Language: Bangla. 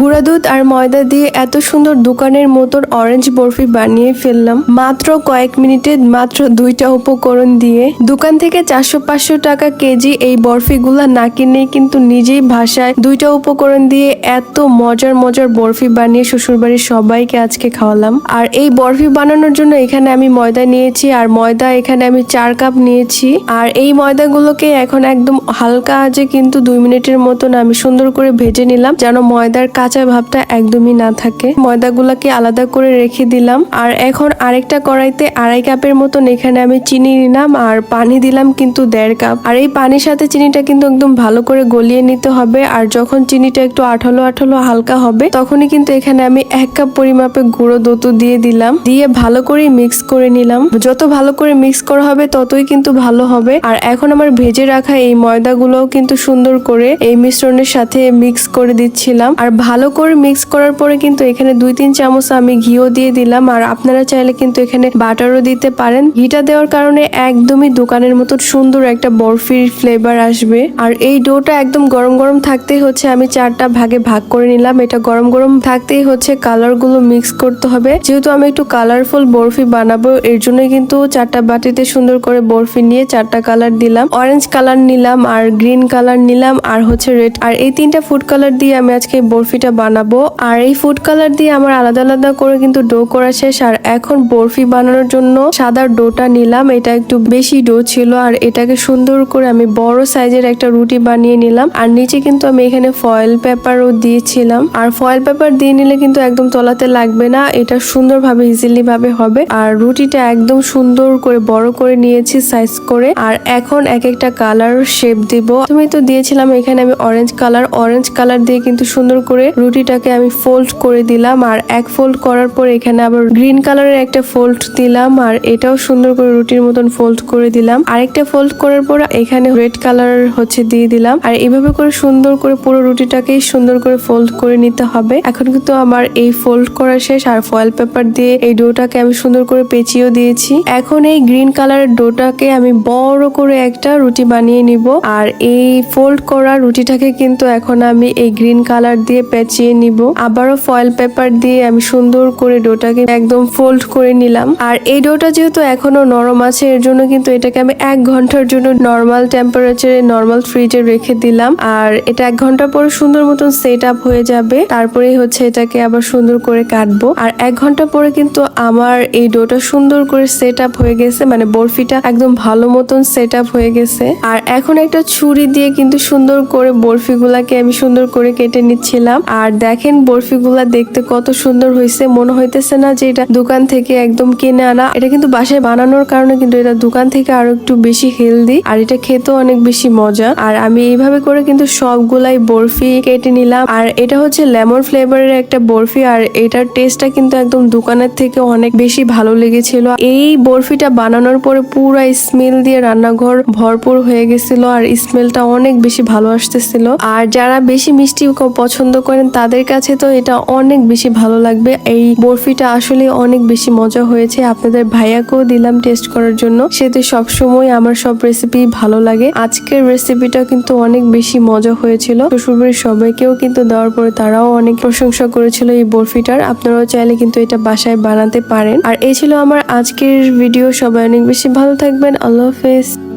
গুঁড়া দুধ আর ময়দা দিয়ে এত সুন্দর দোকানের মতন অরেঞ্জ বরফি বানিয়ে ফেললাম। মাত্র কয়েক মিনিটে মাত্র দুইটা উপকরণ দিয়ে। দোকান থেকে চারশো পাঁচশো টাকা কেজি এই বরফিগুলা না কিনে কিন্তু নিজেই ভাষায় দুইটা উপকরণ দিয়ে এত মজার মজার বরফি বানিয়ে শ্বশুরবাড়ির সবাইকে আজকে খাওয়ালাম। আর এই বরফি বানানোর জন্য এখানে আমি ময়দা নিয়েছি আর ময়দা এখানে আমি চার কাপ নিয়েছি। আর এই ময়দাগুলোকে এখন একদম হালকা আজে কিন্তু দুই মিনিটের মতন আমি সুন্দর করে ভেজে নিলাম যেন ময়দার কাঁচা ভাবটা একদমই না থাকে। ময়দাগুলোকে আলাদা করে রেখে দিলাম। আর এখন আরেকটা কড়াইতে আড়াই কাপের মতন এখানে আমি চিনি নিলাম আর পানি দিলাম কিন্তু দেড় কাপ। আর এই পানির সাথে চিনিটা কিন্তু একদম ভালো করে গলিয়ে নিতে হবে। আর যখন চিনিটা একটু আঠালো আঠালো হালকা হবে, তখনই কিন্তু এখানে আমি এক কাপ পরিমাপে গুঁড়ো দুধ দিয়ে দিলাম। দিয়ে ভালো করে মিক্স করে নিলাম। যত ভালো করে মিক্স করা হবে, ততই কিন্তু ভালো হবে। আর এখন আমার ভেজে রাখা এই ময়দাগুলোও কিন্তু সুন্দর করে এই মিশ্রণের সাথে মিক্স করে দিচ্ছিলাম। আর ভালো করে মিক্স করার পরে কিন্তু এখানে দুই তিন চামচ আমি ঘিও দিয়ে দিলাম। আর আপনারা চাইলে কিন্তু এখানে বাটারও দিতে পারেন। ঘিটা দেওয়ার কারণে একদমই দোকানের মতো সুন্দর একটা বরফির ফ্লেভার আসবে। আর এই ডোটা একদম গরম গরম থাকতেই হচ্ছে। আমি চারটা ভাগে ভাগ করে নিলাম। এটা গরম গরম থাকতেই হচ্ছে। কালারগুলো মিক্স করতে হবে। যেহেতু আমি একটু কালারফুল বরফি বানাবো, এর জন্যই কিন্তু চারটা বাটিতে সুন্দর করে বরফি নিয়ে চারটা কালার দিলাম। অরেঞ্জ কালার নিলাম, আর গ্রিন কালার নিলাম, আর হচ্ছে রেড আর এই তিনটা ফুড কালার দিয়ে আমি আজকে এই বরফিটা বানাবো। আর এই ফুড কালার দিয়ে আমার আলাদা আলাদা করে কিন্তু ডো করা শেষ। আর এখন বরফি বানানোর জন্য সাদা ডোটা নিলাম। এটা একটু বেশি ডো ছিল আর এটাকে সুন্দর করে আমি বড় সাইজের একটা রুটি বানিয়ে নিলাম। আর নিচে কিন্তু আমি এখানে ফয়েল পেপারও দিয়েছিলাম। আর ফয়েল পেপার দিয়ে নিলে কিন্তু একদম তলাতে লাগবে না। এটা সুন্দরভাবে ইজিলি ভাবে হবে। আর রুটিটা একদম সুন্দর করে বড় করে নিয়েছি সাইজ করে। আর এখন এক একটা কালার শেপ দিব। তুমি তো দিয়েছিলাম এখানে আমি অরেঞ্জ কালার অরেঞ্জ কালার দিয়ে কিন্তু সুন্দর করে রুটিটাকে আমি ফোল্ড করে দিলাম আর এক ফোল্ড করার পর এখানে আবার গ্রিন কালারের একটা ফোল্ড দিলাম আর এটাও সুন্দর করে রুটির মতন ফোল্ড করে দিলাম। আরেকটা ফোল্ড করার পর এখানে রেড কালার হচ্ছে দিয়ে দিলাম। আর এভাবে করে সুন্দর করে পুরো রুটিটাকেই সুন্দর করে ফোল্ড করে নিতে হবে। এখন কিন্তু আমার এই ফোল্ড করা শেষ আর ফয়েল পেপার দিয়ে এই ডোটাকে আমি সুন্দর করে পেঁচিয়েও দিয়েছি। এখন এই গ্রিন কালারের ডোটাকে আমি বড় করে একটা রুটি বানিয়ে নিব। আর এই ফোল্ড করা রুটিটাকে কিন্তু এখন আমি এই গ্রিন কালার দিয়ে পেঁচিয়ে নিব। আবারও ফয়েল পেপার দিয়ে আমি সুন্দর করে ডোটাকে একদম ফোল্ড করে নিলাম। আর এই ডোটা যেহেতু এখনও নরম আছে, এর জন্য কিন্তু এটাকে আমি এক ঘণ্টার জন্য নর্মাল টেম্পারেচারে নর্মাল ফ্রিজে রেখে দিলাম। আর এটা এক ঘণ্টা পরে সুন্দর মতন সেট আপ হয়ে যাবে। তারপরে হচ্ছে এটাকে আবার সুন্দর করে কাটবো। আর এক ঘণ্টা পরে কিন্তু আমার এই ডোটা সুন্দর করে সেট আপ হয়ে গেছে। মানে বরফিটা একদম ভালো মতন সেট আপ হয়ে গেছে। আর এখন একটা ছুরি দিয়ে কিন্তু সুন্দর করে বরফিগুলাকে আমি সুন্দর করে কেটে নিচ্ছিলাম। আর দেখেন বরফিগুলা দেখতে কত সুন্দর হয়েছে মনে হইতেছে না যে এটা দোকান থেকে একদম কিনে আনা। এটা কিন্তু বাসায় বানানোর কারণে কিন্তু এটা দোকান থেকে আরও একটু বেশি হেলদি আর এটা খেতেও অনেক বেশি মজা। আর আমি এইভাবে করে কিন্তু সবগুলাই বরফি কেটে নিলাম। আর এটা হচ্ছে লেমন ফ্লেভারের একটা বরফি আর এটার টেস্টটা কিন্তু একদম দোকানের থেকে অনেক বেশি ভালো লেগেছিল। এই বরফিটা বানানোর পরে পুরা স্মেল দিয়ে রান্নাঘর ভরপুর হয়ে গেছিল আর স্মেলটা অনেক বেশি ভালো আসতেছিল। আর যারা বেশি মিষ্টি পছন্দ পছন্দ করেন, তাদের কাছে তো এটা অনেক বেশি ভালো লাগবে। এই বরফিটা আসলে অনেক বেশি মজা হয়েছে। আপনাদের ভাইয়াকেও দিলাম টেস্ট করার জন্য। সে তো সবসময় আমার সব রেসিপি ভালো লাগে। আজকের রেসিপিটা কিন্তু অনেক বেশি মজা হয়েছিল। শ্বশুরবাড়ির সবাইকেও কিন্তু দেওয়ার পরে তারাও অনেক প্রশংসা করেছিল এই বরফিটার। আপনারাও চাইলে কিন্তু এটা বাসায় বানাতে পারেন। আর এই ছিল আমার আজকের ভিডিও সবাই অনেক বেশি ভালো থাকবেন। আল্লাহ হাফেজ।